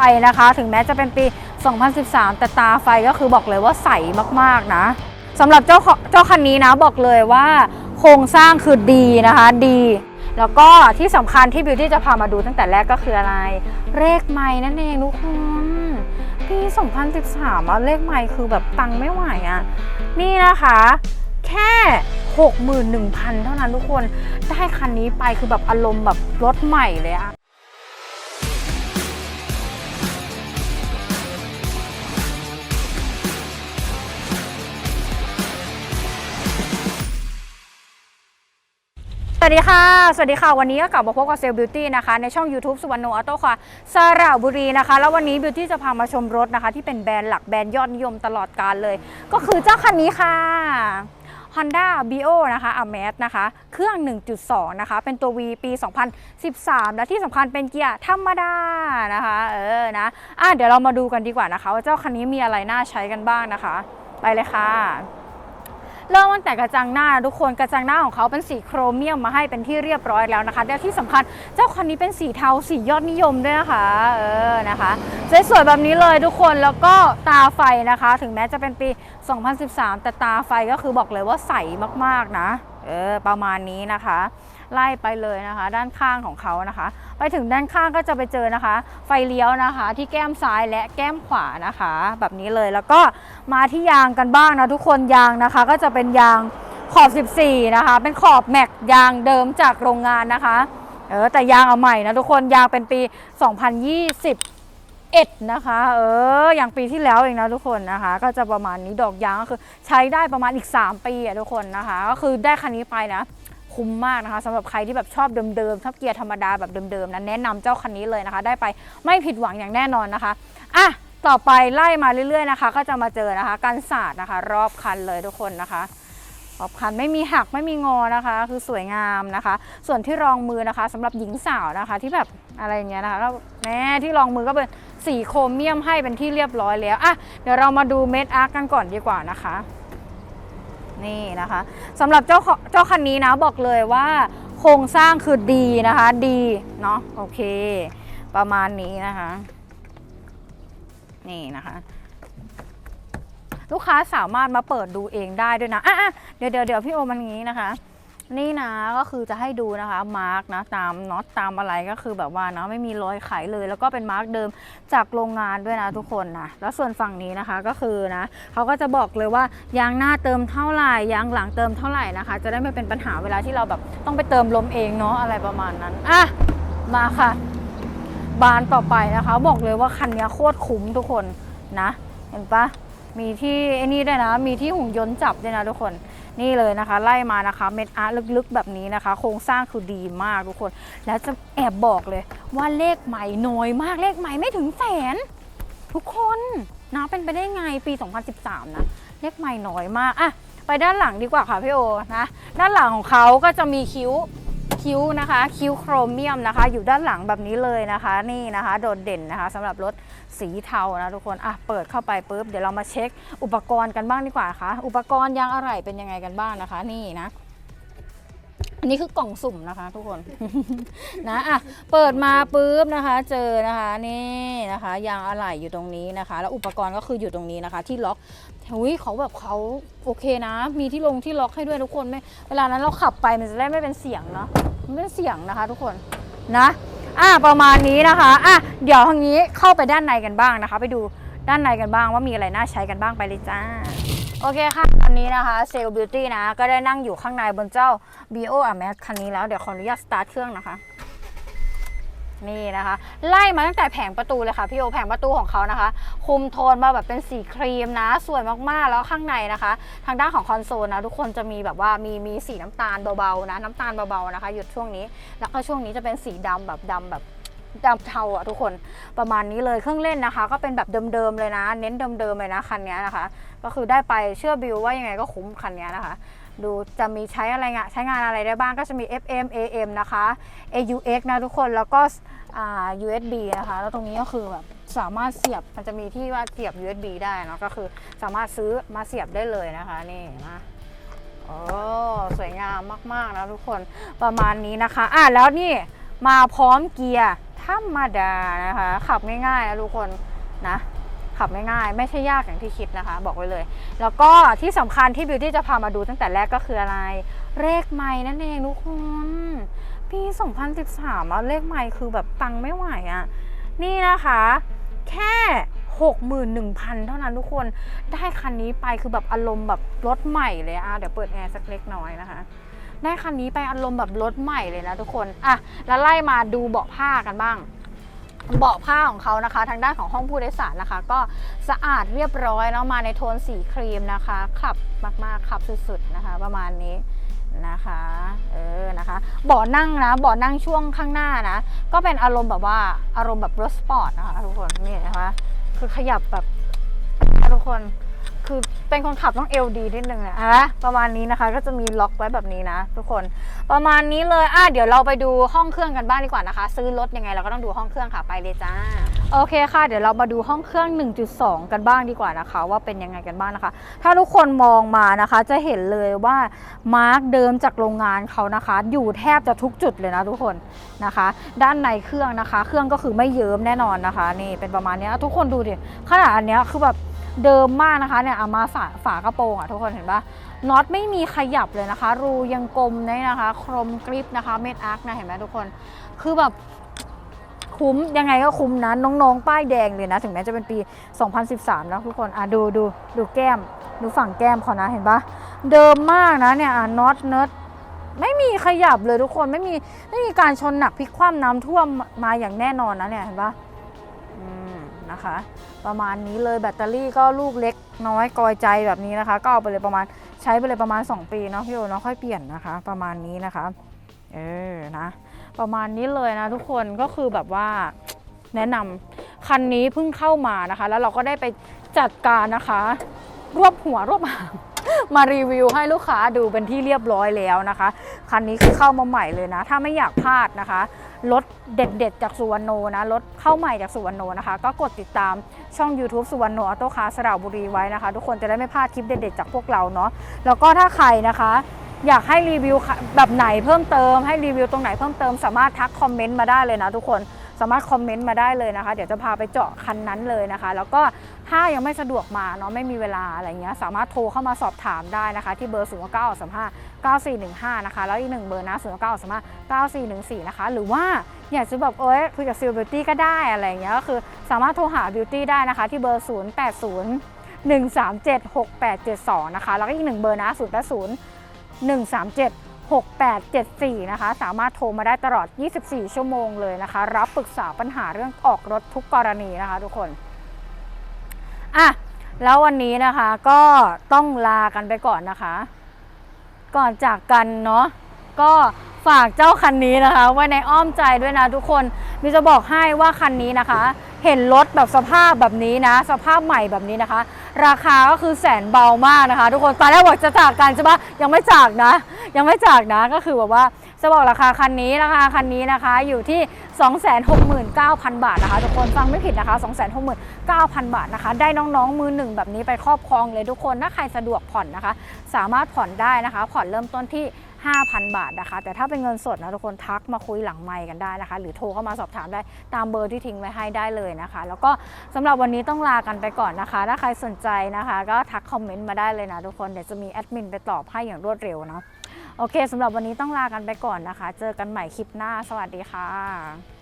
ไฟนะคะ ถึงแม้จะเป็นปี 2013 แต่ตาไฟก็คือบอกเลยว่าใสมากๆนะสำหรับเจ้าเจ้าคันนี้นะบอกเลยว่าโครงสร้างคือดีนะคะดี แล้วก็ที่สำคัญที่บิวตี้จะพามาดูตั้งแต่แรกก็คืออะไร เลขไม้นั่นเองทุกคนปี2013อะเลขไม้คือแบบตังค์ไม่ไหวอะนี่นะคะ แค่ 61,000 เท่านั้นทุกคนได้คันนี้ไปคือแบบอารมณ์แบบรถใหม่เลยอะ วัสดีค่ะ สวัสดีค่ะ วันนี้ก็กลับมาพบกับเซลล์บิวตี้นะคะ ในช่อง YouTube สุวรรณโนออโต้ค่ะสระบุรีนะคะ แล้ววันนี้บิวตี้จะพามาชมรถนะคะ ที่เป็นแบรนด์หลักแบรนด์ยอดนิยมตลอดกาลเลย ก็คือเจ้าคันนี้ค่ะ Honda Bio นะคะ a m a z นะคะ เครื่อง 1.2 นะคะ เป็นตัว V ปี 2013 และที่สำคัญเป็นเกียร์ธรรมดานะคะ เออ นะ อะ เดี๋ยวเรามาดูกันดีกว่านะคะ ว่าเจ้าคันนี้มีอะไรน่าใช้กันบ้างนะคะ ไปเลยค่ะ เริ่มตั้งแต่กระจังหน้าทุกคนกระจังหน้าของเขาเป็นสีโครเมียมมาให้เป็นที่เรียบร้อยแล้วนะคะและที่สำคัญเจ้าคันนี้เป็นสีเทาสียอดนิยมด้วยนะคะเออนะคะสวยๆแบบนี้เลยทุกคนแล้วก็ตาไฟนะคะ ถึงแม้จะเป็นปี 2013 แต่ตาไฟก็คือบอกเลยว่าใสมากๆนะเออประมาณนี้นะคะ ไล่ไปเลยนะคะ ด้านข้างของเขานะคะ ไปถึงด้านข้างก็จะไปเจอนะคะ ไฟเลี้ยวนะคะ ที่แก้มซ้ายและแก้มขวานะคะ แบบนี้เลยแล้วก็มาที่ยางกันบ้างนะทุกคนยางนะคะ ก็จะเป็นยางขอบ 14 นะคะ เป็นขอบแม็กยางเดิมจากโรงงานนะคะเออแต่ยางเอาใหม่นะทุกคนยางเป็นปี 2020เอ็ดนะคะ เออ อย่างปีที่แล้วเองนะทุกคนนะคะ ก็จะประมาณนี้ดอกยางก็คือใช้ได้ประมาณอีก 3 ปีอะทุกคนนะคะ ก็คือได้คันนี้ไปนะ คุ้มมากนะคะสำหรับใครที่แบบชอบเดิมๆชอบเกียร์ธรรมดาแบบเดิมๆนั้นแนะนำเจ้าคันนี้เลยนะคะ ได้ไปไม่ผิดหวังอย่างแน่นอนนะคะอะต่อไปไล่มาเรื่อยๆนะคะ ก็จะมาเจอนะคะกันศาสตร์นะคะ รอบคันเลยทุกคนนะคะรอบคันไม่มีหักไม่มีงอนะคะ คือสวยงามนะคะ ส่วนที่รองมือนะคะสำหรับหญิงสาวนะคะ ที่แบบอะไรอย่างเงี้ยนะคะก็แน่ที่รองมือก็เป็นสีโครเมียมให้เป็นที่เรียบร้อยแล้วอะเดี๋ยวเรามาดูเม็ดอาร์กันก่อนดีกว่านะคะ นี่นะคะสำหรับเจ้าเจ้าคันนี้นะบอกเลยว่าโครงสร้างคือดีนะคะดีเนาะโอเค ประมาณนี้นะคะ นี่นะคะลูกค้าสามารถมาเปิดดูเองได้ด้วยนะอะอะเดี๋ยวเดี๋ยวเดี๋ยวพี่โอมันงี้นะคะ นี่นะก็คือจะให้ดูนะคะมาร์กนะตามน็อตตามอะไรก็คือแบบว่านะไม่มีรอยไขเลย แล้วก็เป็นมาร์กเดิมจากโรงงานด้วยนะทุกคนนะแล้วส่วนฝั่งนี้นะคะก็คือนะเขาก็จะบอกเลยว่ายางหน้าเติมเท่าไหร่ยางหลังเติมเท่าไหร่นะคะ จะได้ไม่เป็นปัญหาเวลาที่เราแบบต้องไปเติมลมเองเนาะอะไรประมาณนั้นอะมาค่ะ บานต่อไปนะคะ บอกเลยว่าคันนี้โคตรคุ้มทุกคนนะ เห็นปะมีที่ไอ้นี่ด้วยนะ มีที่หุ่นยนต์จับด้วยนะทุกคน นี่เลยนะคะ ไล่มานะคะเม็ดอาร์ตลึกๆแบบนี้นะคะ โครงสร้างคือดีมากทุกคน แล้วจะแอบบอกเลยว่าเลขใหม่น้อยมากเลขใหม่ไม่ถึงแสน ทุกคนนะเป็นไปได้ไงปี 2013 นะ เลขใหม่น้อยมากอะไปด้านหลังดีกว่าค่ะพี่โอนะ ด้านหลังของเขาก็จะมีคิ้ว คิ้วนะคะ คิ้วโครเมียมนะคะ อยู่ด้านหลังแบบนี้เลยนะคะ นี่นะคะ โดดเด่นนะคะสำหรับรถสีเทานะทุกคนอะเปิดเข้าไปปุ๊บเดี๋ยวเรามาเช็คอุปกรณ์กันบ้างดีกว่าค่ะ อุปกรณ์ยางอะไหล่เป็นยังไงกันบ้างนะคะ นี่นะอันนี้คือกล่องสุ่มนะคะทุกคนนะอะเปิดมาปุ๊บนะคะ เจอนะคะนี่นะคะ ยางอะไหล่อยู่ตรงนี้นะคะ แล้วอุปกรณ์ก็คืออยู่ตรงนี้นะคะ ที่ล็อกหุยเขาแบบเขาโอเคนะ มีที่ลงที่ล็อกให้ด้วยทุกคนไม่เวลานั้นเราขับไปมันจะได้ไม่เป็นเสียงเนาะ มันไม่เป็นเสียงนะคะทุกคนนะอะประมาณนี้นะคะอะเดี๋ยวทางนี้เข้าไปด้านในกันบ้างนะคะ ไปดูด้านในกันบ้างว่ามีอะไรน่าใช้กันบ้างไปเลยจ้าโอเคค่ะตอนนี้นะคะเซลล์บิวตี้นะ ก็ได้นั่งอยู่ข้างในบนเจ้า BO a m a x คันนี้แล้ว เดี๋ยวขออนุญาตสตาร์ทเครื่องนะคะ นี่นะคะ ไล่มาตั้งแต่แผงประตูเลยค่ะพี่โอแผงประตูของเขานะคะ คุมโทนมาแบบเป็นสีครีมนะสวยมากๆแล้วข้างในนะคะ ทางด้านของคอนโซลนะทุกคนจะมีแบบว่ามีมีสีน้ำตาลเบาๆนะน้ำตาลเบาๆนะคะหยุดช่วงนี้แล้วก็ช่วงนี้จะเป็นสีดำแบบดำแบบดำเทาอะทุกคนประมาณนี้เลยเครื่องเล่นนะคะ ก็เป็นแบบเดิมๆเลยนะ เน้นเดิมๆเลยนะคันนี้นะคะ ก็คือได้ไปเชื่อบิวว่ายังไงก็คุ้มคันนี้นะคะ ดูจะมีใช้อะไรงานใช้งานอะไรได้บ้างก็จะมี FM AM นะคะ AUX นะทุกคนแล้วก็ USB นะคะ แล้วตรงนี้ก็คือแบบสามารถเสียบมันจะมีที่ว่าเสียบ USB ได้เนะก็คือสามารถซื้อมาเสียบได้เลยนะคะนี่นะโอ้สวยงามมาก ๆ นะทุกคนประมาณนี้นะคะ อะแล้วนี่มาพร้อมเกียร์ธรรมดานะคะ ขับง่ายๆนะทุกคนนะ ขับง่ายๆไม่ใช่ยากอย่างที่คิดนะคะ บอกไว้เลย แล้วก็ที่สำคัญที่บิวตี้จะพามาดูตั้งแต่แรกก็คืออะไร เลขไม้นั่นเองทุกคนปี 2013อะเลขไม้คือแบบตังค์ไม่ไหวอะนี่นะคะ แค่61,000 เท่านั้นทุกคนได้คันนี้ไปคือแบบอารมณ์แบบรถใหม่เลยอะเดี๋ยวเปิดแอร์สักเล็กน้อยนะคะ ได้คันนี้ไปอารมณ์แบบรถใหม่เลยนะทุกคนอะแล้วไล่มาดูเบาะผ้ากันบ้าง เบาะผ้าของเขานะคะ ทางด้านของห้องผู้โดยสารนะคะ ก็สะอาดเรียบร้อยแล้วมาในโทนสีครีมนะคะขับมากๆขับสุดๆนะคะ ประมาณนี้นะคะเออนะคะเบาะนั่งนะเบาะนั่งช่วงข้างหน้านะ ก็เป็นอารมณ์แบบว่าอารมณ์แบบรถสปอร์ตนะคะทุกคนนี่นะคะคือขยับแบบทุกคน คือเป็นคนขับต้องเอลดีนิดนึงนะอะประมาณนี้นะคะ ก็จะมีล็อกไว้แบบนี้นะ ทุกคนประมาณนี้เลยอะเดี๋ยวเราไปดูห้องเครื่องกันบ้างดีกว่านะคะ ซื้อรถยังไงเราก็ต้องดูห้องเครื่องค่ะไปเลยจ้าโอเคค่ะ เดี๋ยวเรามาดูห้องเครื่อง 1.2 กันบ้างดีกว่านะคะ ว่าเป็นยังไงกันบ้างนะคะ ถ้าทุกคนมองมานะคะ จะเห็นเลยว่ามาร์กเดิมจากโรงงานเขานะคะ อยู่แทบจะทุกจุดเลยนะทุกคนนะคะ ด้านในเครื่องนะคะ เครื่องก็คือไม่เยิ้มแน่นอนนะคะ นี่เป็นประมาณนี้ทุกคนดูดิขนาดอันเนี้ยคือแบบ เดิมมากนะคะเนี่ยเอามาฝาฝากระโปรงอะทุกคนเห็นปะน็อตไม่มีขยับเลยนะคะ รูยังกลมเนี่ยนะคะ ครมกริปนะคะเม็ดอาร์คนะเห็นไหมทุกคน คือแบบคุ้มยังไงก็คุ้มนะน้องๆ ป้ายแดงเลยนะ ถึงแม้จะเป็นปี 2013 แล้วทุกคนอะดูดูดูแก้ม ดูฝั่งแก้มเขานะเห็นปะเดิมมากนะเนี่ยอะน็อตเนิร์ดไม่มีขยับเลยทุกคนไม่มีไม่มีการชนหนักพลิกคว่ำน้ำท่วมมาอย่างแน่นอนนะเนี่ยเห็นปะ นะคะ ประมาณนี้เลยแบตเตอรี่ก็ลูกเล็กน้อยกอยใจแบบนี้นะคะ ก็เอาไปเลยประมาณใช้ไปเลยประมาณ 2 ปีเนาะพี่โอเนาะค่อยเปลี่ยนนะคะ ประมาณนี้นะคะเออนะประมาณนี้เลยนะทุกคนก็คือแบบว่าแนะนำคันนี้เพิ่งเข้ามานะคะ แล้วเราก็ได้ไปจัดการนะคะ รวบหัวรวบหาง มารีวิวให้ลูกค้าดูเป็นที่เรียบร้อยแล้วนะคะ คันนี้คือเข้ามาใหม่เลยนะ ถ้าไม่อยากพลาดนะคะรถเด็ดๆ จากสุวรรณโนนะรถเข้าใหม่จากสุวรรณโนนะคะ ก็กดติดตามช่อง YouTube สุวรรณโนออโต้คาสระบุรีไว้นะคะ ทุกคนจะได้ไม่พลาดคลิปเด็ดๆ จากพวกเราเนาะแล้วก็ถ้าใครนะคะ อยากให้รีวิวแบบไหนเพิ่มเติมให้รีวิวตรงไหนเพิ่มเติมสามารถทักคอมเมนต์มาได้เลยนะทุกคนสามารถคอมเมนต์มาได้เลยนะคะ เดี๋ยวจะพาไปเจาะคันนั้นเลยนะคะ แล้วก็ ถ้ายังไม่สะดวกมาเนาะไม่มีเวลาอะไรเงี้ยสามารถโทรเข้ามาสอบถามได้นะคะ ที่เบอร์ 0 9 3 5 9 4 1 5 นะคะ แล้วอีกหนึ่งเบอร์นะ0 9 3 5 9 4 1 4 นะคะ หรือว่าอยากจะแบบเอ้ยคุยกับซิลบิวตี้ก็ได้อะไรเงี้ยก็คือสามารถโทรหาบิวตี้ได้นะคะ ที่เบอร์ 0 8 0 1 3 7 6 8 7 2 นะคะ แล้วก็อีกหนึ่งเบอร์นะ 0 8 0 137 6874 นะคะ สามารถโทรมาได้ตลอด 24 ชั่วโมงเลยนะคะ รับปรึกษาปัญหาเรื่องออกรถทุกกรณีนะคะทุกคน อะแล้ววันนี้นะคะก็ต้องลากันไปก่อนนะคะ ก่อนจากกันเนาะก็ฝากเจ้าคันนี้นะคะ ไว้ในอ้อมใจด้วยนะทุกคนมิจะบอกให้ว่าคันนี้นะคะ เห็นรถแบบสภาพแบบนี้นะ สภาพใหม่แบบนี้นะคะ ราคาก็คือแสนเบามากนะคะ ทุกคนตอนแรกบอกจะจากกันใช่ปะยังไม่จากนะ ยังไม่จากนะก็คือแบบว่าจะบอกราคาคันนี้ราคาคันนี้นะคะ อยู่ที่ 269,000 บาทนะคะ ทุกคนฟังไม่ผิดนะคะ 269,000 บาทนะคะ ได้น้องๆมือหนึ่งแบบนี้ไปครอบครองเลยทุกคนถ้าใครสะดวกผ่อนนะคะ สามารถผ่อนได้นะคะ ผ่อนเริ่มต้นที่5,000 บาทนะคะ แต่ถ้าเป็นเงินสดนะทุกคนทักมาคุยหลังไมค์กันได้นะคะ หรือโทรเข้ามาสอบถามได้ตามเบอร์ที่ทิ้งไว้ให้ได้เลยนะคะ แล้วก็สำหรับวันนี้ต้องลากันไปก่อนนะคะ ถ้าใครสนใจนะคะ ก็ทักคอมเมนต์มาได้เลยนะทุกคนเดี๋ยวจะมีแอดมินไปตอบให้อย่างรวดเร็วเนาะโอเคสำหรับวันนี้ต้องลากันไปก่อนนะคะ เจอกันใหม่คลิปหน้า สวัสดีค่ะ